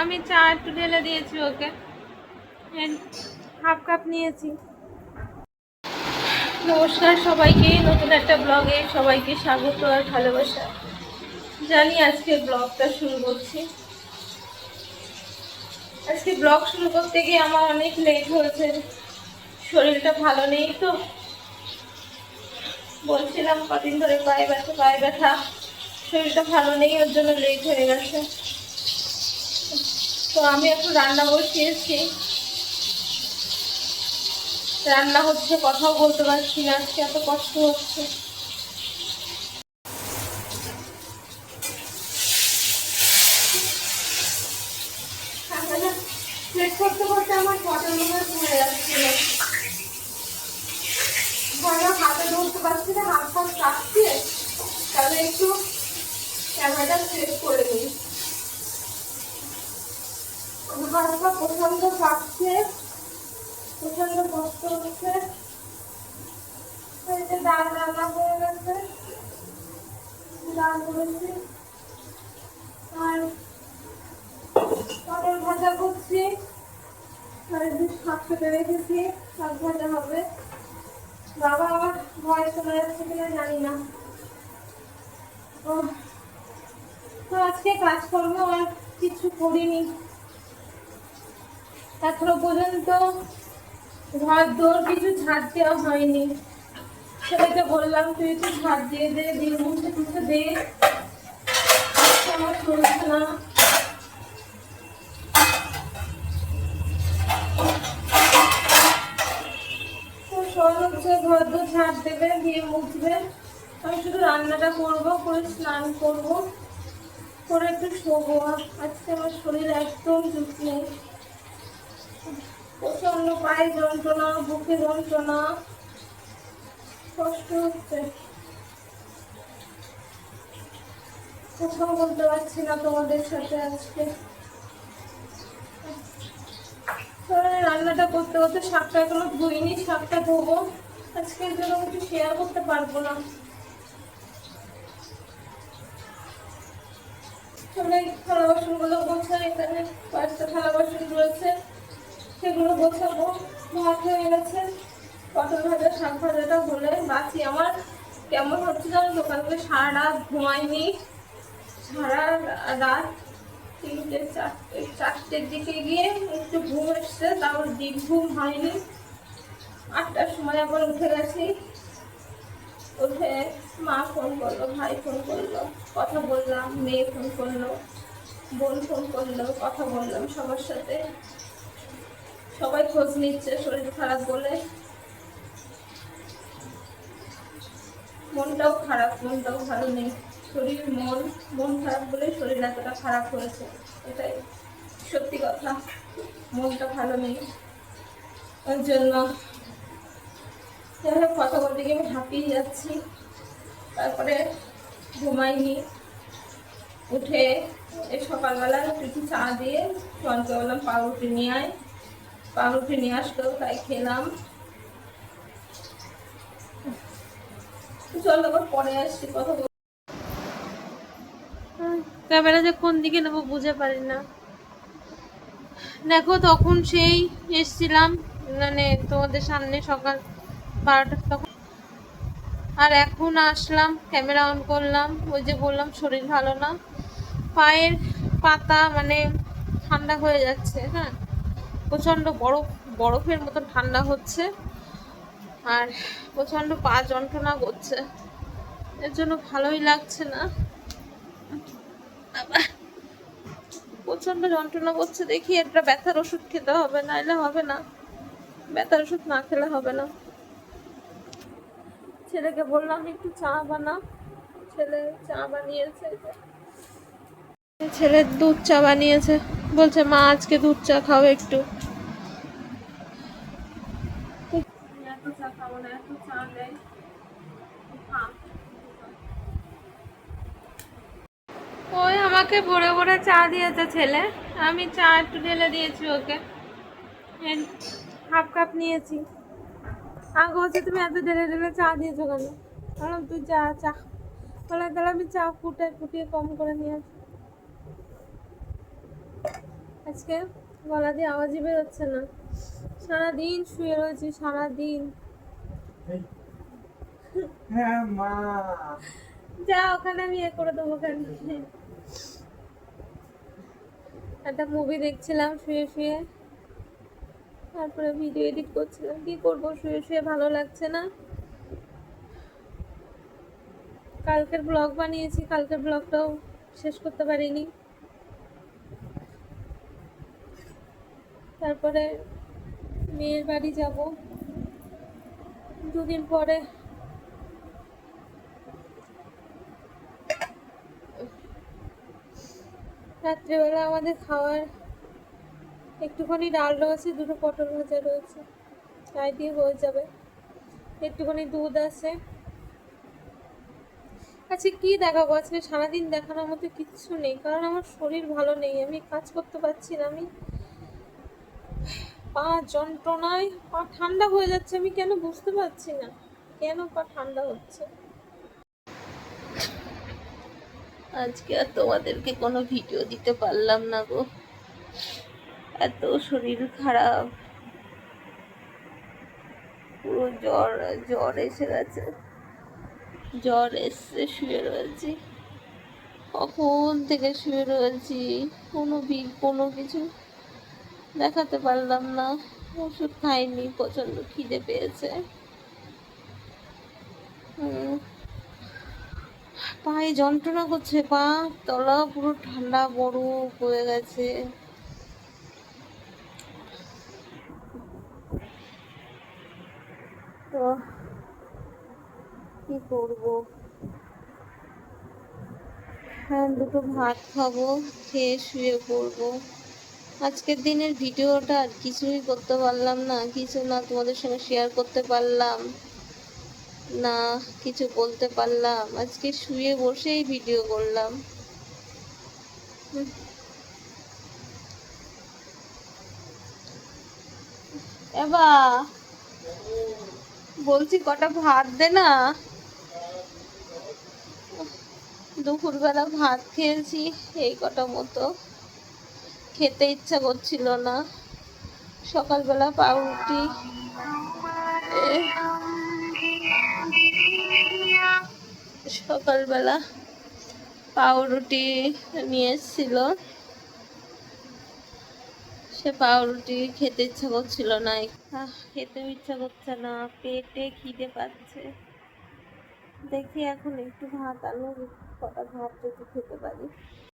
আমি চা একটু ঢেলে দিয়েছি ওকে। হাফ কাপ নিয়েছি। নমস্কার সবাইকে, নতুন একটা ব্লগে সবাইকে স্বাগত আর ভালোবাসা। জানি আজকে ব্লগটা শুরু করছি। আজকে ব্লগ শুরু করতে গিয়ে আমার অনেক লেট হয়েছে। শরীরটা ভালো নেই তো। বলছিলাম কদিন ধরে পায়ে ব্যথা পায়ে ব্যথা। শরীরটা ভালো নেই, ওর জন্য লেট হয়ে গেছে। তো আমি একটু রান্না বসিয়েছি রান্না হচ্ছে, কথাও বলতে পারছি না, আজকে এত কষ্ট হচ্ছে। করতে করতে আমার ফটো মনে পড়ে যাচ্ছিল। ভালো হাতে ধরতে পারছি না হাত ফাত কাটছে তাহলে একটু ক্যামেরাটা সেট করে নিই। হাত প্রচণ্ড কাটছে প্রচণ্ড আর পটল ভাজা করছি। আর শাক কেটে ভাজা হবে। বাবা আমার ভয় শোনা যাচ্ছে কিনা জানি না। তো আজকে কাজ করব আর কিছু করিনি। এখনও পর্যন্ত ঘর, দোর কিছু ছাড় দেওয়া হয়নি। ছেলেকে বললাম, তুই একটু ঝাড় দিয়ে দে, দিয়ে টুছে দে। আমার চলছে না। ঘর দৌড় ঝাড় দেবে, দিয়ে মুছবে আমি শুধু রান্নাটা করব, করে স্নান করব, করে একটু শোবো। আজকে আমার শরীর একদম ঠিক নেই পায়ে যন্ত্রণা, বুকে যন্ত্রণা, কষ্ট হচ্ছে। কোথাও বলতে পারছি না তোমাদের সাথে আজকে। রান্নাটা করতে করতে শাকটা এখনও ধুইনি শাকটা ধোবো। আজকের জন্য কিছু শেয়ার করতে পারব না। চলে থালা বাসনগুলো গোছাই এখানে কয়েকটা থালা বাসন রয়েছে। সেগুলো গোছাবো। হয়ে গেছে। পটল ভাজা শাক ভাজাটা হলে বাঁচি আমার কেমন হচ্ছে যেন দোকান থেকে সারা রাত ঘুমাইনি সারা রাত তিনটে, চারটে, চারটের দিকে গিয়ে একটু ঘুম এসছে তারপর দিন ঘুম হয়নি। আটটার সময় আবার উঠে গেছি। উঠে মা ফোন করল, ভাই ফোন করল, কথা বললাম, মেয়ে ফোন করল, বোন ফোন করল, কথা বললাম সবার সাথে। সবাই খোঁজ নিচ্ছে, শরীর খারাপ বলে। মনটাও খারাপ, মনটাও ভালো নেই। শরীর মন মন খারাপ বলে শরীর এতটা খারাপ হয়েছে, এটাই সত্যি কথা। মনটা ভালো নেই। ওর জন্য যাই হোক, কথা বলতে গিয়ে আমি হাঁপিয়ে যাচ্ছি। তারপরে ঘুমাইনি। উঠে সকালবেলা একটু চা দিয়ে সনকে বললাম পাউরুটি নিয়ে আয়। পাউরুটি নিয়ে আসলো, তাই খেলাম। চল আবার পরে আসছি, কথা বল। ক্যামেরা যে কোন দিকে নেব বুঝে পারি না। দেখো তখন সেই এসছিলাম মানে তোমাদের সামনে সকাল বারোটা তখন। আর এখন আসলাম, ক্যামেরা অন করলাম, ওই যে বললাম শরীর ভালো না। পায়ের পাতা মানে ঠান্ডা হয়ে যাচ্ছে হ্যাঁ? প্রচণ্ড বরফ, বরফের মতো ঠান্ডা হচ্ছে। আর প্রচণ্ড পা যন্ত্রণা করছে। এর জন্য ভালোই লাগছে না। প্রচণ্ড যন্ত্রণা করছে। দেখি একটা ব্যথার ওষুধ খেতে হবে, নাইলে হবে না। ব্যথার ওষুধ না খেলে হবে না। ছেলেকে বললাম, একটু চা বানা। ছেলে চা বানিয়েছে। ছেলে দুধ চা বানিয়েছে। বলছে, মা, আজকে দুধ চা খাও একটু। ওই আমাকে ভরে ভরে চা দিয়েছে ছেলে। আমি চা একটু ঢেলে দিয়েছি ওকে। হাফ কাপ নিয়েছি। আগে হচ্ছে তুমি এত ঢেলে ঢেলে চা দিয়েছ কেন? বললাম, তুই চা চা বলে, তাহলে আমি চা ফুটে, ফুটিয়ে কম করে নিয়ে আসি। আজকে গলা দিয়ে আওয়াজই বেরোচ্ছে না। সারাদিন শুয়ে রয়েছি সারাদিন। হ্যাঁ যা ওখানে আমি এ করে দেবো ওখানে। একটা মুভি দেখছিলাম শুয়ে শুয়ে। তারপরে ভিডিও এডিট করছিলাম কি করব শুয়ে শুয়ে ভালো লাগছে না। কালকের ব্লগ বানিয়েছি কালকের ব্লগটাও শেষ করতে পারিনি। তারপরে মেয়ের বাড়ি যাব। দুদিন পরে রাত্রেবেলা আমাদের খাওয়ার একটুখানি ডাল রয়েছে, দুটো পটল ভাজা রয়েছে, তাই দিয়ে হয়ে যাবে। একটুখানি দুধ আছে। আচ্ছা কি দেখাবো? আজকে সারাদিন দেখানোর মতো কিচ্ছু নেই, কারণ আমার শরীর ভালো নেই, আমি কাজ করতে পারছি না, আমি পা যন্ত্রণায়, পা ঠান্ডা হয়ে যাচ্ছে, আমি কেন বুঝতে পারছি না। কেন পা ঠান্ডা হচ্ছে? আজকে আর তোমাদেরকে কোনো ভিডিও দিতে পারলাম না গো। এত শরীর খারাপ। পুরো জ্বর জ্বর এসে গেছে। জ্বর এসছে শুয়ে রয়েছি। কখন থেকে শুয়ে রয়েছি? কোনো কোনো কিছু দেখাতে পারলাম না। ওষুধ খাইনি, প্রচণ্ড খিদে পেয়েছে। পায়ে যন্ত্রণা করছে পা, তলা পুরো ঠান্ডা বরফ হয়ে গেছে। তো কি করব? হ্যাঁ দুটো ভাত খাব, খেয়ে শুয়ে পড়ব। আজকের দিনের ভিডিওটা আর কিছুই করতে পারলাম না, কিছু না তোমাদের সঙ্গে শেয়ার করতে পারলাম, না কিছু বলতে পারলাম। আজকে শুয়ে বসেই ভিডিও করলাম। এবা বলছি কটা ভাত দে না? দুপুরবেলা ভাত খেয়েছি, এই কটা মতো। খেতে ইচ্ছা করছিল না। সকালবেলা পাউরুটি সকালবেলা পাউরুটি নিয়ে এসেছিল। সে পাউরুটি খেতে ইচ্ছা করছিল না। খেতেও ইচ্ছা করছে না। পেটে খিদে পাচ্ছে। দেখি এখন একটু ভাত আলু, কটা ভাত যদি খেতে পারি।